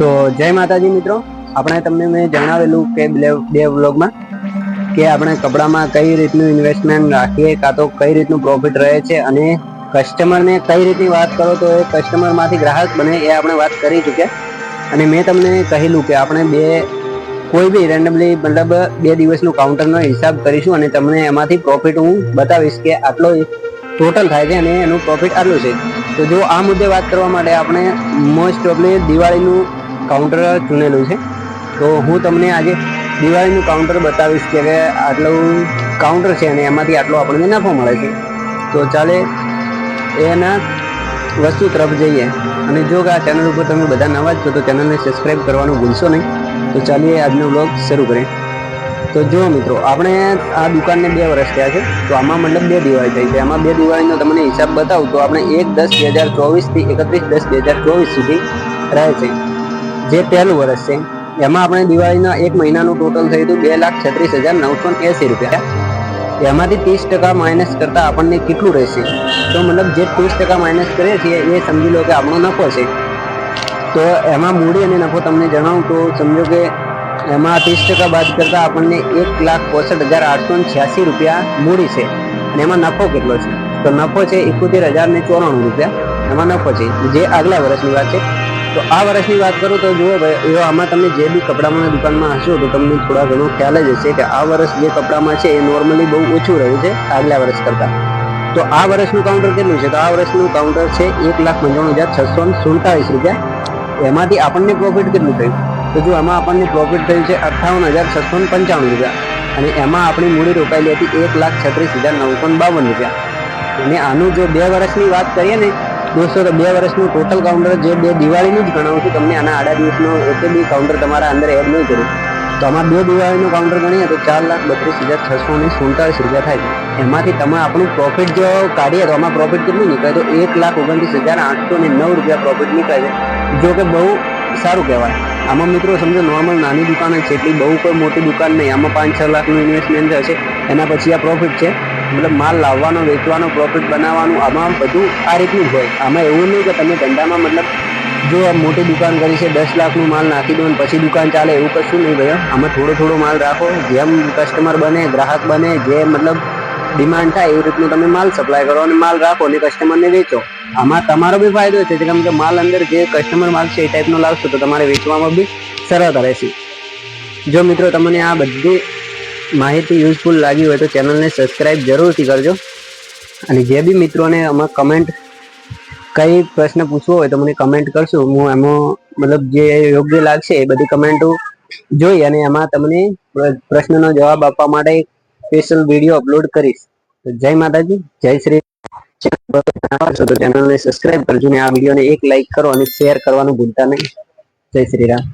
તો જય માતાજી મિત્રો. આપણે તમને મેં જણાવેલું કે બે વ્લોગમાં કે આપણે કપડામાં કઈ રીતનું ઇન્વેસ્ટમેન્ટ રાખીએ, કાં તો કઈ રીતનું પ્રોફિટ રહે છે અને કસ્ટમરને કઈ રીતની વાત કરો તો એ કસ્ટમરમાંથી ગ્રાહક બને એ આપણે વાત કરી ચૂક્યા. અને મેં તમને કહેલું કે આપણે બે કોઈ બી રેન્ડમલી મતલબ બે દિવસનું કાઉન્ટરનો હિસાબ કરીશું અને તમને એમાંથી પ્રોફિટ હું બતાવીશ કે આટલો ટોટલ થાય છે અને એનું પ્રોફિટ આટલું છે. તો જો આ મુદ્દે વાત કરવા માટે આપણે મોસ્ટ ઓફલી દિવાળીનું કાઉન્ટર ચૂનેલું છે. તો હું તમને આજે દિવાળીનું કાઉન્ટર બતાવીશ કે આટલું કાઉન્ટર છે અને એમાંથી આટલો આપણને નફો મળે છે. તો ચાલે, એના વસ્તુ તરફ જઈએ. અને જો આ ચેનલ ઉપર તમે બધા નવા જ છો, તો ચેનલને સબસ્ક્રાઈબ કરવાનું ભૂલશો નહીં. તો ચાલીએ, આજનો બ્લોગ શરૂ કરીએ. તો જો મિત્રો, આપણે આ દુકાનને બે વર્ષ થયા છે, તો આમાં મતલબ બે દિવાળી થઈ છે. આમાં બે દિવાળીનો તમને હિસાબ બતાવું તો આપણે એક દસ બે હજાર ચોવીસથી એકત્રીસ દસ બે હજાર ચોવીસ સુધી રહે છે. જે પહેલું વર્ષ છે. એમાં આપણે દિવાળીના એક મહિનાનું ટોટલ થયું હતું બે લાખ છત્રીસ હજાર નવસો એંસી રૂપિયા. એમાંથી ત્રીસ ટકા માઇનસ કરતાં આપણને કેટલું રહેશે? તો મતલબ જે ત્રીસ ટકા માઇનસ કરીએ છીએ, એ સમજી લો કે આપણો નફો છે. તો એમાં મૂડી અને નફો તમને જણાવું તો સમજો કે એમાં ત્રીસ ટકા બાદ કરતાં આપણને એક લાખ પોસઠ હજાર આઠસો છ્યાસી રૂપિયા મૂડી છે. અને એમાં નફો કેટલો છે? તો નફો છે એકોતેર હજાર ને ચોરાણું રૂપિયા. એમાં નફો છે. જે આગલા વર્ષની વાત છે તો આ વર્ષની વાત કરું તો જુઓ ભાઈ આમાં તમે જે બી કપડામાં દુકાનમાં હશો તો તમને થોડા ઘણો ખ્યાલ જ હશે કે આ વર્ષ જે કપડામાં છે એ નોર્મલી બહુ ઓછું રહ્યું છે આગલા વર્ષ કરતાં. તો આ વર્ષનું કાઉન્ટર કેટલું છે? તો આ વર્ષનું કાઉન્ટર છે એક લાખ પંચાણું હજાર છસો સુડતાલીસ રૂપિયા. એમાંથી આપણને પ્રોફિટ કેટલું થયું? તો જો એમાં આપણને પ્રોફિટ થયું છે અઠ્ઠાવન હજાર છસો પંચાણું રૂપિયા. અને એમાં આપણી મૂડી રોકાયેલી હતી એક લાખ છત્રીસ હજાર નવસો બાવન રૂપિયા. અને આનું જો બે વર્ષની વાત કરીએ ને દોસ્તો, તો બે વર્ષનું ટોટલ કાઉન્ટર જે બે દિવાળીનું જ ગણાવું છું તમને, આના આડા દિવસનો એક બી કાઉન્ટર તમારા અંદર એડ નહીં કર્યું તો આમાં બે દિવાળીનું કાઉન્ટર ગણીએ તો ચાર લાખ બત્રીસ હજાર છસો ને સુડતાલીસ રૂપિયા થાય એમાંથી તમે આપણું પ્રોફિટ જો કાઢીએ તો આમાં પ્રોફિટ કેટલું નીકળે? તો એક લાખ ઓગણત્રીસ હજાર આઠસો ને નવ રૂપિયા પ્રોફિટ નીકળે છે. જો કે બહુ સારું કહેવાય. આમાં મિત્રો સમજો નોર્મલ નાની દુકાન છે, એટલી બહુ કોઈ મોટી દુકાન નહીં. આમાં પાંચ છ લાખનું ઇન્વેસ્ટમેન્ટ હશે એના પછી આ પ્રોફિટ છે. મતલબ માલ લાવવાનો, વેચવાનો પ્રોફિટ બનાવવાનું, આમાં બધું આ રીતનું જ હોય. આમાં એવું નહીં કે તમે ધંધામાં મતલબ જો આ મોટી દુકાન કરી છે, દસ લાખનું માલ નાખી દો અને પછી દુકાન ચાલે એવું કશું નહીં ભાઈ આમાં થોડો થોડો માલ રાખો, જેમ કસ્ટમર બને, ગ્રાહક બને, જે મતલબ ડિમાન્ડ થાય એ રીતનું તમે માલ સપ્લાય કરો અને માલ રાખો અને કસ્ટમરને વેચો. આમાં તમારો બી ફાયદો છે કેમ કે માલ અંદર જે કસ્ટમર માલ છે એ ટાઈપનો લાવશો તો તમારે વેચવામાં બી સરળતા રહેશે. જો મિત્રો તમને આ બધી માહિતી યુઝફુલ લાગી હોય તો ચેનલને સબસ્ક્રાઇબ જરૂરથી કરજો. અને જે બી મિત્રોને આમાં કમેન્ટ કઈ પ્રશ્ન પૂછવો હોય તો મને કમેન્ટ કરશો. હું એમાં મતલબ જે યોગ્ય લાગશે એ બધી કમેન્ટો જોઈ અને એમાં તમને પ્રશ્નનો જવાબ આપવા માટે સ્પેશિયલ વીડિયો અપલોડ કરીશ. જય માતાજી, જય શ્રી તો ચેનલને સબસ્ક્રાઇબ કરજો અને આ વિડીયોને એક લાઈક કરો અને શેર કરવાનું ભૂલતા નહીં. જય શ્રી રામ.